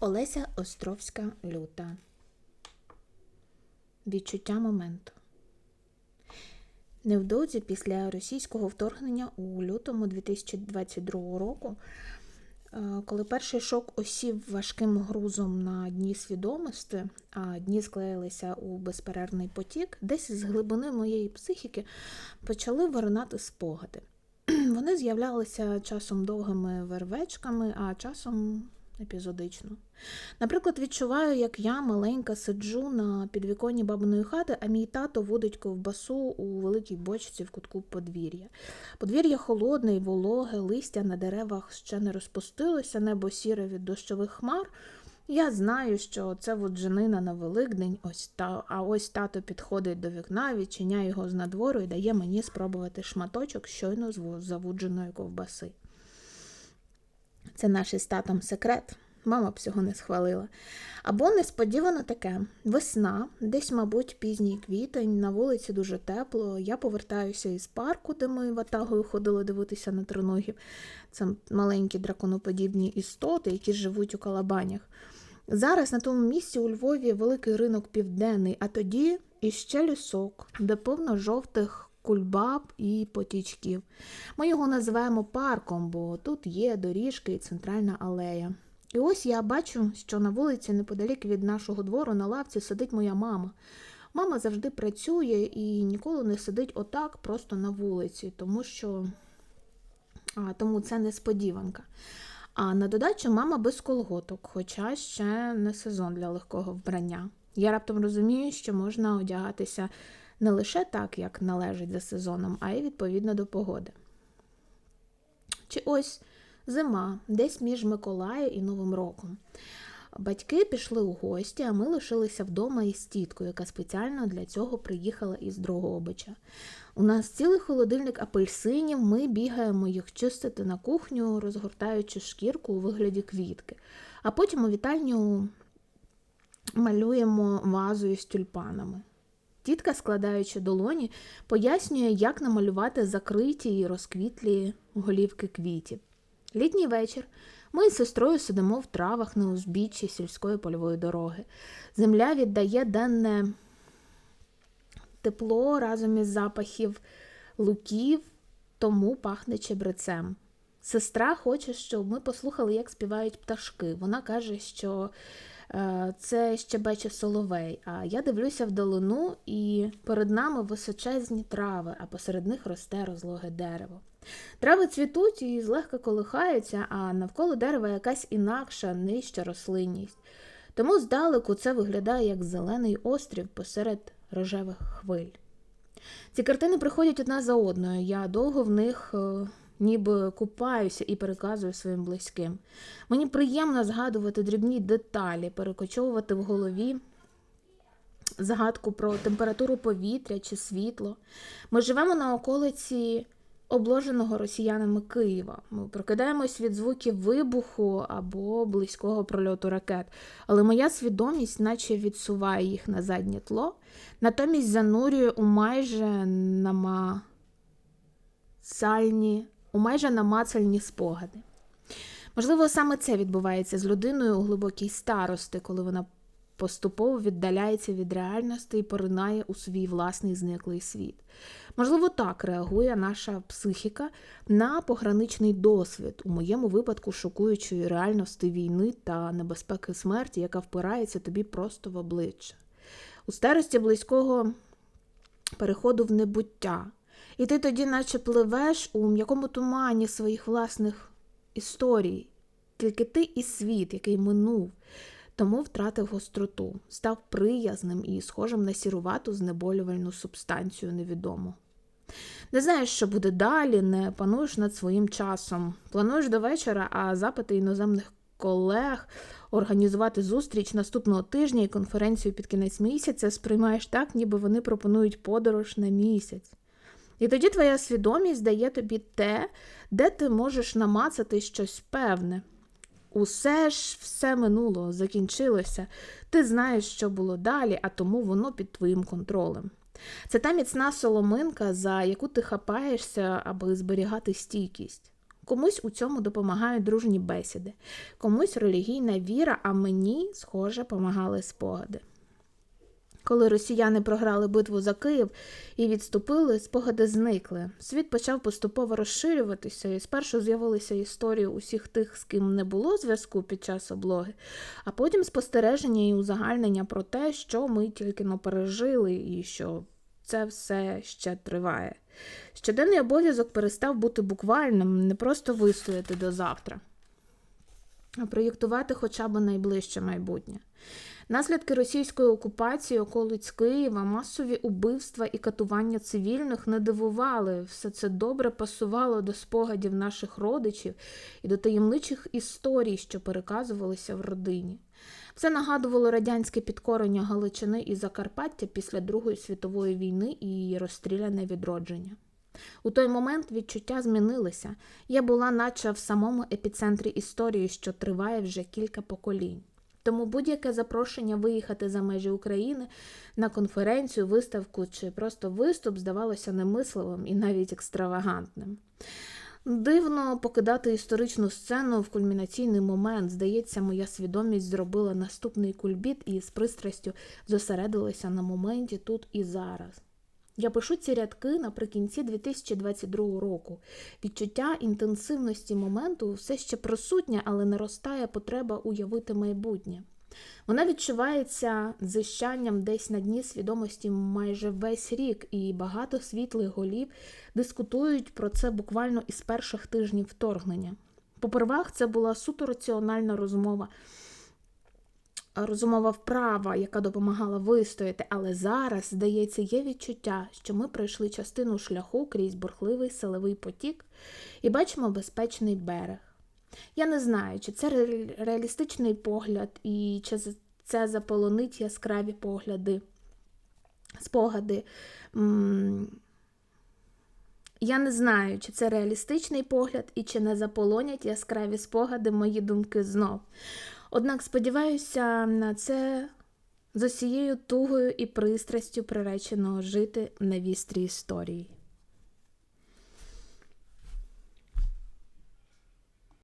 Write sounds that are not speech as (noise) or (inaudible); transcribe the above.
Олеся Островська люта. Відчуття моменту. Невдовзі після російського вторгнення у лютому 2022 року, е, коли перший шок осів важким грузом на дні свідомості, а дні склеїлися у безперервний потік, десь з глибини моєї психіки почали виринати спогади. (clears throat) Вони з'являлися часом довгими вервечками, а часом епізодично. Наприклад, відчуваю, як я маленька сиджу на підвіконні бабиної хати, а мій тато водить ковбасу у великій бочці в кутку подвір'я. Подвір'я холодне і вологе, листя на деревах ще не розпустилося, небо сіре від дощових хмар. Я знаю, що це воджанина на Великдень, ось та, а ось тато підходить до вікна, відчиняє його з надвору і дає мені спробувати шматочок щойно з завудженої ковбаси. Це наш із татом секрет. Мама б цього не схвалила. Або несподівано таке: весна, десь, мабуть, пізній квітень, на вулиці дуже тепло. Я повертаюся із парку, де ми ватагою ходили дивитися на триногів. Це маленькі драконоподібні істоти, які живуть у калабанях. Зараз на тому місці у Львові великий ринок південний, а тоді іще лісок, де повно жовтих кульбаб і потічків. Ми його називаємо парком, бо тут є доріжки і центральна алея. І ось я бачу, що на вулиці неподалік від нашого двору на лавці сидить моя мама. Мама завжди працює і ніколи не сидить отак просто на вулиці, тому що а, тому це несподіванка. А на додачу мама без колготок, хоча ще не сезон для легкого вбрання. Я раптом розумію, що можна одягатися не лише так, як належить за сезоном, а й відповідно до погоди. Чи ось зима, десь між Миколаєм і Новим роком. Батьки пішли у гості, а ми лишилися вдома із тіткою, яка спеціально для цього приїхала із Дрогобича. У нас цілий холодильник апельсинів, ми бігаємо їх чистити на кухню, розгортаючи шкірку у вигляді квітки, а потім у вітальню малюємо вазою з тюльпанами. Тітка, складаючи долоні, пояснює, як намалювати закриті і розквітлі голівки квітів. Літній вечір ми з сестрою сидимо в травах на узбіччі сільської польової дороги. Земля віддає денне тепло разом із запахів луків, тому пахне чебрецем. Сестра хоче, щоб ми послухали, як співають пташки. Вона каже, що це щебече соловей. А я дивлюся вдалину, і перед нами височезні трави, а посеред них росте розлоге дерево. Трави цвітуть і злегка колихаються, а навколо дерева якась інакша, нижча рослинність. Тому здалеку це виглядає як зелений острів посеред рожевих хвиль. Ці картини приходять одна за одною. Я довго в них е, ніби купаюся і переказую своїм близьким. Мені приємно згадувати дрібні деталі, перекочовувати в голові згадку про температуру повітря чи світло. Ми живемо на околиці. Обложеного росіянами Києва. Ми прокидаємось від звуків вибуху або близького прольоту ракет, але моя свідомість, наче відсуває їх на заднє тло, натомість занурює у майже намацальні у майже намацальні спогади. Можливо, саме це відбувається з людиною у глибокій старости, коли вона поступово віддаляється від реальності і поринає у свій власний зниклий світ. Можливо, так реагує наша психіка на пограничний досвід, у моєму випадку шокуючої реальності війни та небезпеки смерті, яка впирається тобі просто в обличчя. У старості близького переходу в небуття. І ти тоді, наче пливеш у м'якому тумані своїх власних історій, тільки ти і світ, який минув, тому втратив гостроту, став приязним і схожим на сірувату знеболювальну субстанцію невідому. Не знаєш, що буде далі, не пануєш над своїм часом. Плануєш до вечора, а запити іноземних колег організувати зустріч наступного тижня і конференцію під кінець місяця сприймаєш так, ніби вони пропонують подорож на місяць. І тоді твоя свідомість дає тобі те, де ти можеш намацати щось певне. Усе ж все минуло, закінчилося, ти знаєш, що було далі, а тому воно під твоїм контролем. Це та міцна соломинка, за яку ти хапаєшся, аби зберігати стійкість. Комусь у цьому допомагають дружні бесіди, комусь релігійна віра, а мені, схоже, помагали спогади. Коли росіяни програли битву за Київ і відступили, спогади зникли. Світ почав поступово розширюватися, і спершу з'явилися історії усіх тих, з ким не було зв'язку під час облоги, а потім спостереження і узагальнення про те, що ми тільки но пережили, і що це все ще триває. Щоденний обов'язок перестав бути буквальним, не просто вистояти до завтра, а проєктувати хоча б найближче майбутнє. Наслідки російської окупації околиць Києва, масові убивства і катування цивільних не дивували. Все це добре пасувало до спогадів наших родичів і до таємничих історій, що переказувалися в родині. Це нагадувало радянське підкорення Галичини і Закарпаття після Другої світової війни і її розстріляне відродження. У той момент відчуття змінилися. Я була наче в самому епіцентрі історії, що триває вже кілька поколінь. Тому будь-яке запрошення виїхати за межі України на конференцію, виставку чи просто виступ здавалося немисливим і навіть екстравагантним. Дивно покидати історичну сцену в кульмінаційний момент. Здається, моя свідомість зробила наступний кульбіт і з пристрастю зосередилася на моменті тут і зараз. Я пишу ці рядки наприкінці 2022 року. Відчуття інтенсивності моменту все ще присутнє, але наростає потреба уявити майбутнє. Вона відчувається зищанням десь на дні свідомості майже весь рік, і багато світлих голів дискутують про це буквально із перших тижнів вторгнення. Попервах це була суто раціональна розмова розумова вправа, яка допомагала вистояти, але зараз, здається, є відчуття, що ми пройшли частину шляху крізь бурхливий селевий потік і бачимо безпечний берег. Я не знаю, чи це реалістичний погляд, і чи це заполонить яскраві погляди, спогади. Я не знаю, чи це реалістичний погляд і чи не заполонять яскраві спогади мої думки знов. Однак сподіваюся на це з усією тугою і пристрастю приреченого жити на вістрі історії.